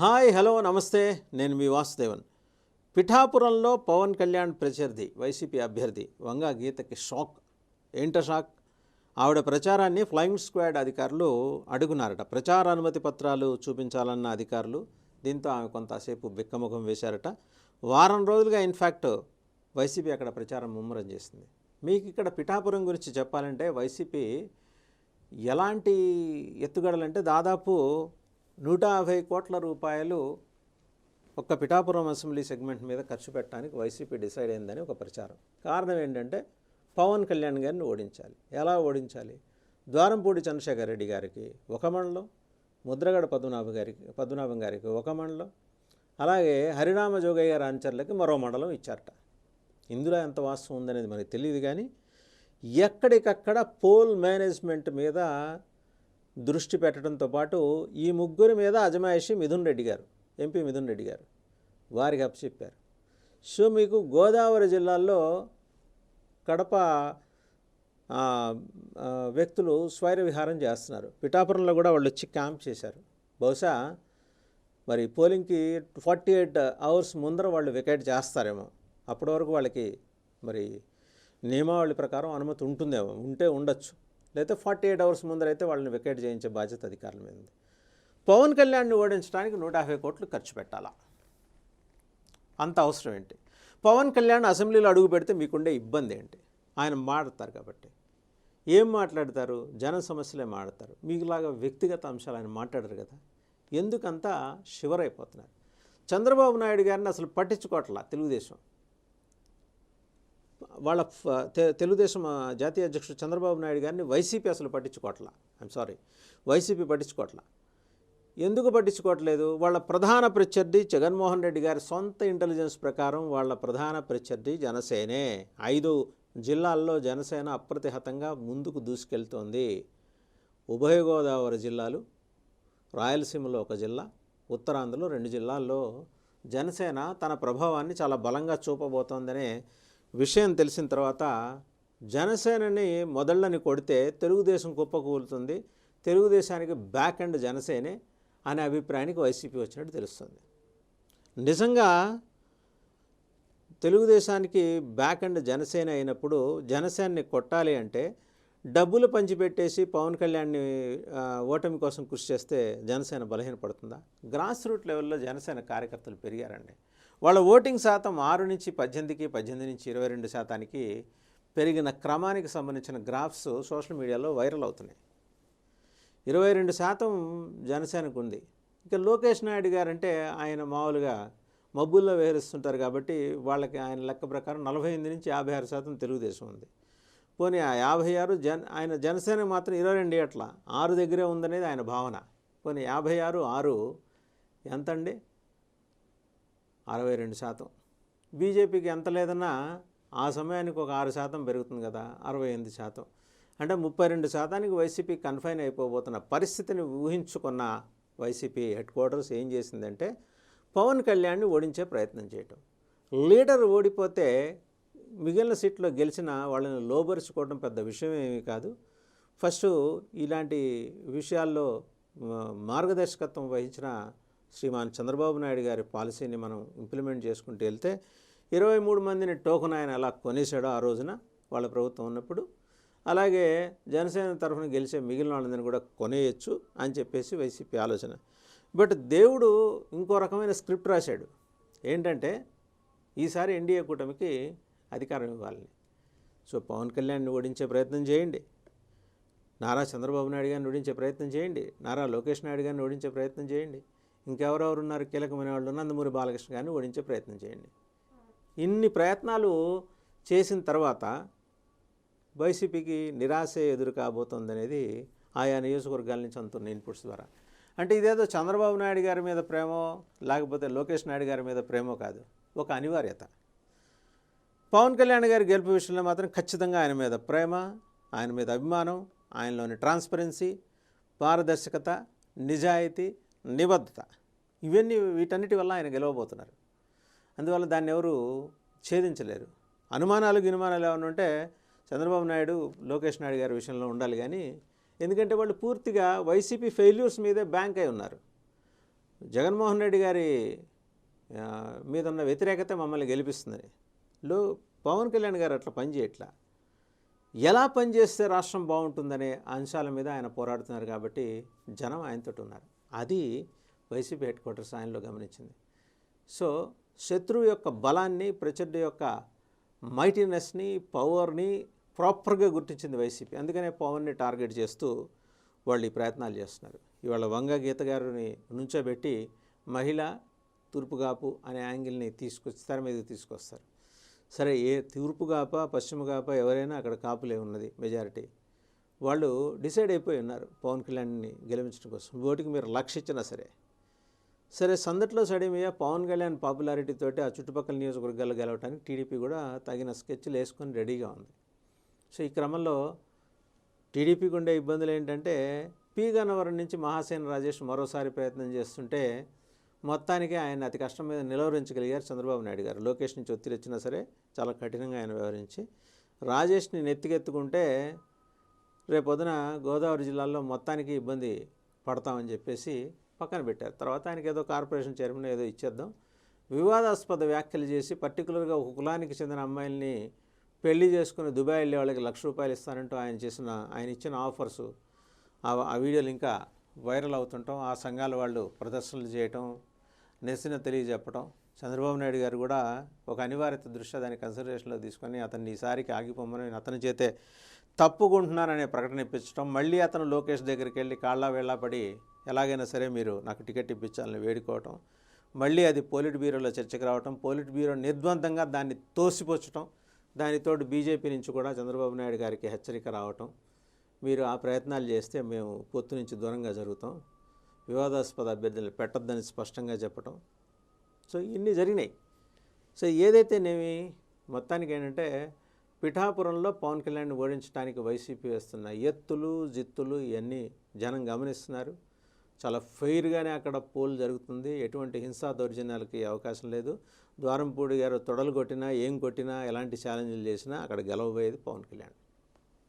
Hi hello నమస్తే. నేను మీ వాసుదేవన్. పిఠాపురంలో పవన్ కళ్యాణ్ ప్రత్యర్థి వైసీపీ అభ్యర్థి వంగా గీతకి షాక్. ఏంట షాక్? ఆవిడ ప్రచారాన్ని ఫ్లయింగ్ స్క్వాడ్ అధికారులు అడుగున్నారట ప్రచార అనుమతి పత్రాలు చూపించాలన్న అధికారులు దీంతో ఆమె కొంతసేపు బిక్కముఖం వేశారట. వారం రోజులుగా ఇన్ఫ్యాక్ట్ వైసీపీ అక్కడ ప్రచారం ముమ్మరం చేసింది. మీకు ఇక్కడ పిఠాపురం గురించి చెప్పాలంటే వైసీపీ ఎలాంటి ఎత్తుగడలంటే దాదాపు నూట యాభై కోట్ల రూపాయలు ఒక్క పిఠాపురం అసెంబ్లీ సెగ్మెంట్ మీద ఖర్చు పెట్టడానికి వైసీపీ డిసైడ్ అయిందని ఒక ప్రచారం. కారణం ఏంటంటే పవన్ కళ్యాణ్ గారిని ఓడించాలి. ఎలా ఓడించాలి? ద్వారంపూడి చంద్రశేఖర్ రెడ్డి గారికి ఒక మండలం ముద్రగడ పద్మనాభ గారికి పద్మనాభం గారికి ఒక మండలం అలాగే హరిరామ జోగయ్య రాంచర్లకి మరో మండలం ఇచ్చారట. ఇందులో ఎంత వాస్తవం ఉందనేది మనకి తెలియదు కానీ ఎక్కడికక్కడ పోల్ మేనేజ్మెంట్ మీద దృష్టి పెట్టడంతో పాటు ఈ ముగ్గురి మీద అజమాయిషి మిథున్ రెడ్డి గారు ఎంపీ మిథున్ రెడ్డి గారు వారికి అప్పచెప్పారు. సో మీకు గోదావరి జిల్లాల్లో కడప వ్యక్తులు స్వైర విహారం చేస్తున్నారు. పిఠాపురంలో కూడా వాళ్ళు వచ్చి క్యాంప్ చేశారు. బహుశా మరి పోలింగ్కి ఫార్టీ ఎయిట్ అవర్స్ ముందర వాళ్ళు వికెట్ చేస్తారేమో. అప్పటి వరకు వాళ్ళకి మరి నియమావళి ప్రకారం అనుమతి ఉంటుందేమో ఉంటే ఉండొచ్చు. లేకపోతే ఫార్టీ ఎయిట్ అవర్స్ ముందర అయితే వాళ్ళని వికెట్ చేయించే బాధ్యత అధికారుల మీద ఉంది. పవన్ కళ్యాణ్ని ఓడించడానికి నూట యాభై కోట్లు ఖర్చు పెట్టాలా? అంత అవసరం ఏంటి? పవన్ కళ్యాణ్ అసెంబ్లీలో అడుగు పెడితే మీకుండే ఇబ్బంది ఏంటి? ఆయన మాట్లాడతారు కాబట్టి. ఏం మాట్లాడతారు? జన సమస్యలే మాడతారు. మీకులాగా వ్యక్తిగత అంశాలు ఆయన మాట్లాడరు కదా. ఎందుకంతా షివరైపోతున్నారు చంద్రబాబు నాయుడు గారిని అసలు పట్టించుకోవట్లా తెలుగుదేశం? వాళ్ళ ఫ- తెలుగుదేశం జాతీయ అధ్యక్షుడు చంద్రబాబు నాయుడు గారిని వైసీపీ అసలు పట్టించుకోవట్లా. ఐఎమ్ సారీ వైసీపీ పట్టించుకోవట్లా. ఎందుకు పట్టించుకోవట్లేదు? వాళ్ళ ప్రధాన ప్రత్యర్థి జగన్మోహన్ రెడ్డి గారి సొంత ఇంటెలిజెన్స్ ప్రకారం వాళ్ళ ప్రధాన ప్రత్యర్థి జనసేనే. ఐదు జిల్లాల్లో జనసేన అప్రతిహతంగా ముందుకు దూసుకెళ్తోంది. ఉభయ గోదావరి జిల్లాలు రాయలసీమలో ఒక జిల్లా ఉత్తరాంధ్రలో రెండు జిల్లాల్లో జనసేన తన ప్రభావాన్ని చాలా బలంగా చూపబోతోందనే విషయం తెలిసిన తర్వాత జనసేనని మొదళ్ళని కొడితే తెలుగుదేశం కుప్పకూలుతుంది తెలుగుదేశానికి బ్యాక్ అండ్ జనసేనే అనే అభిప్రాయానికి వైసీపీ వచ్చినట్టు తెలుస్తుంది. నిజంగా తెలుగుదేశానికి బ్యాక్ అండ్ జనసేన అయినప్పుడు జనసేనని కొట్టాలి అంటే డబ్బులు పంచిపెట్టేసి పవన్ కళ్యాణ్ని ఓటమి కోసం కృషి చేస్తే జనసేన బలహీనపడుతుందా? గ్రాస్ రూట్ లెవెల్లో జనసేన కార్యకర్తలు పెరిగారండి. వాళ్ళ ఓటింగ్ శాతం ఆరు నుంచి పద్దెనిమిదికి పద్దెనిమిది నుంచి ఇరవై రెండు శాతానికి పెరిగిన క్రమానికి సంబంధించిన గ్రాఫ్స్ సోషల్ మీడియాలో వైరల్ అవుతున్నాయి. ఇరవై రెండు శాతం జనసేనకు ఉంది. ఇక లోకేష్ నాయుడు గారంటే ఆయన మామూలుగా మబ్బుల్లో విహరిస్తుంటారు కాబట్టి వాళ్ళకి ఆయన లెక్క ప్రకారం నలభై ఎనిమిది నుంచి యాభై ఆరు శాతం తెలుగుదేశం ఉంది. పోనీ ఆ యాభై ఆరు జన్ ఆయన జనసేన మాత్రం ఇరవై రెండు ఏట్ల ఆరు దగ్గరే ఉందనేది ఆయన భావన. పోనీ యాభై ఆరు ఆరు ఎంతండి? అరవై రెండు శాతం. బీజేపీకి ఎంత లేదన్నా ఆ సమయానికి ఒక ఆరు శాతం పెరుగుతుంది కదా అరవై ఎనిమిది శాతం. అంటే ముప్పై రెండు శాతానికి వైసీపీ కన్ఫైన్ అయిపోబోతున్న పరిస్థితిని ఊహించుకున్న వైసీపీ హెడ్ క్వార్టర్స్ ఏం చేసిందంటే పవన్ కళ్యాణ్ని ఓడించే ప్రయత్నం చేయటం. లీడర్ ఓడిపోతే మిగిలిన సీట్లో గెలిచిన వాళ్ళని లోబరుచుకోవడం పెద్ద విషయం ఏమీ కాదు. ఫస్ట్ ఇలాంటి విషయాల్లో మార్గదర్శకత్వం వహించిన శ్రీమాన్ చంద్రబాబు నాయుడు గారి పాలసీని మనం ఇంప్లిమెంట్ చేసుకుంటూ వెళ్తే ఇరవై మూడు మందిని టోకన్ ఆయన ఎలా కొనేసాడో ఆ రోజున వాళ్ళ ప్రభుత్వం ఉన్నప్పుడు అలాగే జనసేన తరఫున గెలిచే మిగిలిన వాళ్ళని కూడా కొనేయచ్చు అని చెప్పేసి వైసీపీ ఆలోచన. బట్ దేవుడు ఇంకో రకమైన స్క్రిప్ట్ రాశాడు. ఏంటంటే ఈసారి ఎన్డీఏ కూటమికి అధికారం ఇవ్వాలని. సో పవన్ కళ్యాణ్ని ఓడించే ప్రయత్నం చేయండి. నారా చంద్రబాబు నాయుడు గారిని ఓడించే ప్రయత్నం చేయండి. నారా లోకేష్ నాయుడు గారిని ఓడించే ప్రయత్నం చేయండి. ఇంకెవరెవరు ఉన్నారు? కీలకమైన వాళ్ళు నందమూరి బాలకృష్ణ గారిని ఓడించే ప్రయత్నం చేయండి. ఇన్ని ప్రయత్నాలు చేసిన తర్వాత వైసీపీకి నిరాశ ఎదురు కాబోతోందనేది ఆయా నియోజకవర్గాల నుంచి అందుతున్న ఇన్పుట్స్ ద్వారా. అంటే ఇదేదో చంద్రబాబు నాయుడు గారి మీద ప్రేమో లేకపోతే లోకేష్ నాయుడు గారి మీద ప్రేమో కాదు. ఒక అనివార్యత. పవన్ కళ్యాణ్ గారి గెలుపు విషయంలో మాత్రం ఖచ్చితంగా ఆయన మీద ప్రేమ ఆయన మీద అభిమానం ఆయనలోని ట్రాన్స్పరెన్సీ పారదర్శకత నిజాయితీ నిబద్ధత ఇవన్నీ వీటన్నిటి వల్ల ఆయన గెలవబోతున్నారు. అందువల్ల దాన్ని ఎవరు ఛేదించలేరు. అనుమానాలు గినుమానాలు ఏమైనా ఉంటే చంద్రబాబు నాయుడు లోకేష్ నాయుడు గారి విషయంలో ఉండాలి కానీ ఎందుకంటే వాళ్ళు పూర్తిగా వైసీపీ ఫెయిల్యూర్స్ మీదే బ్యాంక్ అయి ఉన్నారు. జగన్మోహన్ రెడ్డి గారి మీద ఉన్న వ్యతిరేకత మమ్మల్ని గెలిపిస్తుందని లో పవన్ కళ్యాణ్ గారు అట్లా పనిచేయట్లా ఎలా పనిచేస్తే రాష్ట్రం బాగుంటుందనే అంశాల మీద ఆయన పోరాడుతున్నారు కాబట్టి జనం ఆయనతో ఉన్నారు. అది వైసీపీ హెడ్ క్వార్టర్స్ ఆయనలో గమనించింది. సో శత్రువు యొక్క బలాన్ని ప్రచండ యొక్క మైటీనెస్ని పవర్ని ప్రాపర్గా గుర్తించింది వైసీపీ. అందుకనే పవన్ని టార్గెట్ చేస్తూ వాళ్ళు ఈ ప్రయత్నాలు చేస్తున్నారు. ఇవాళ వంగ గీత గారిని నుంచోబెట్టి మహిళ తూర్పుగాపు అనే యాంగిల్ని తీసుకొచ్చి తెర మీదకి తీసుకొస్తారు. సరే ఏ తూర్పుగాప పశ్చిమగాప ఎవరైనా అక్కడ కాపులే ఉన్నది మెజారిటీ వాళ్ళు డిసైడ్ అయిపోయి ఉన్నారు పవన్ కళ్యాణ్ని గెలిపించడం కోసం. ఓటుకి మీరు లక్ష ఇచ్చినా సరే. సరే సందట్లో సడమయ్య పవన్ కళ్యాణ్ పాపులారిటీ తోటి ఆ చుట్టుపక్కల నియోజకవర్గాలు గెలవడానికి టీడీపీ కూడా తగిన స్కెచ్లు వేసుకొని రెడీగా ఉంది. సో ఈ క్రమంలో టీడీపీకి ఉండే ఇబ్బందులు ఏంటంటే పీ గన్నవరం నుంచి మహాసేన రాజేష్ మరోసారి ప్రయత్నం చేస్తుంటే మొత్తానికి ఆయన అతి కష్టం మీద నిలవరించగలిగారు చంద్రబాబు నాయుడు గారు. లోకేష్ నుంచి ఒత్తిడి వచ్చినా సరే చాలా కఠినంగా ఆయన వ్యవహరించి రాజేష్ని నెత్తికెత్తుకుంటే రేపొద్దున గోదావరి జిల్లాలో మొత్తానికి ఇబ్బంది పడతామని చెప్పేసి పక్కన పెట్టారు. తర్వాత ఆయనకి ఏదో కార్పొరేషన్ చైర్మన్ ఏదో ఇచ్చేద్దాం వివాదాస్పద వ్యాఖ్యలు చేసి పర్టికులర్గా ఒక కులానికి చెందిన అమ్మాయిల్ని పెళ్ళి చేసుకుని దుబాయ్ వెళ్ళే వాళ్ళకి లక్ష రూపాయలు ఇస్తానంటూ ఆయన చేసిన ఆయన ఇచ్చిన ఆఫర్సు ఆ ఆ వీడియోలు ఇంకా వైరల్ అవుతుంటాం. ఆ సంఘాల వాళ్ళు ప్రదర్శనలు చేయటం నిరసన తెలియజెప్పడం చంద్రబాబు నాయుడు గారు కూడా ఒక అనివార్యత దృష్ట్యా దాన్ని కన్సిడరేషన్లో తీసుకొని అతన్ని ఈసారికి ఆగిపోమని అతని చేతే తప్పుకుంటున్నాననే ప్రకటన ఇప్పించడం మళ్ళీ అతను లోకేష్ దగ్గరికి వెళ్ళి కాళ్ళ వేళ్ళ పడి ఎలాగైనా సరే మీరు నాకు టికెట్ ఇప్పించాలని వేడుకోవటం. మళ్ళీ అది పోలిట్ బ్యూరోలో చర్చకు రావటం. పోలిట్ బ్యూరో నిర్ద్వందంగా దాన్ని తోసిపుచ్చటం. దానితోటి బీజేపీ నుంచి కూడా చంద్రబాబు నాయుడు గారికి హెచ్చరిక రావటం. మీరు ఆ ప్రయత్నాలు చేస్తే మేము పొత్తు నుంచి దూరంగా జరుగుతాం. వివాదాస్పద అభ్యర్థులు పెట్టద్దని స్పష్టంగా చెప్పటం. సో ఇన్ని జరిగినాయి. సో ఏదైతేనేమి మొత్తానికి ఏంటంటే పిఠాపురంలో పవన్ కళ్యాణ్ ఓడించడానికి వైసీపీ వేస్తున్న ఎత్తులు జిత్తులు ఇవన్నీ జనం గమనిస్తున్నారు. చాలా ఫెయిర్గానే అక్కడ పోల్ జరుగుతుంది. ఎటువంటి హింసా దౌర్జన్యాలకి అవకాశం లేదు. ద్వారంపూడి గారు తొడలు కొట్టినా ఏం కొట్టినా ఎలాంటి ఛాలెంజ్లు చేసినా అక్కడ గెలవబోయేది పవన్ కళ్యాణ్.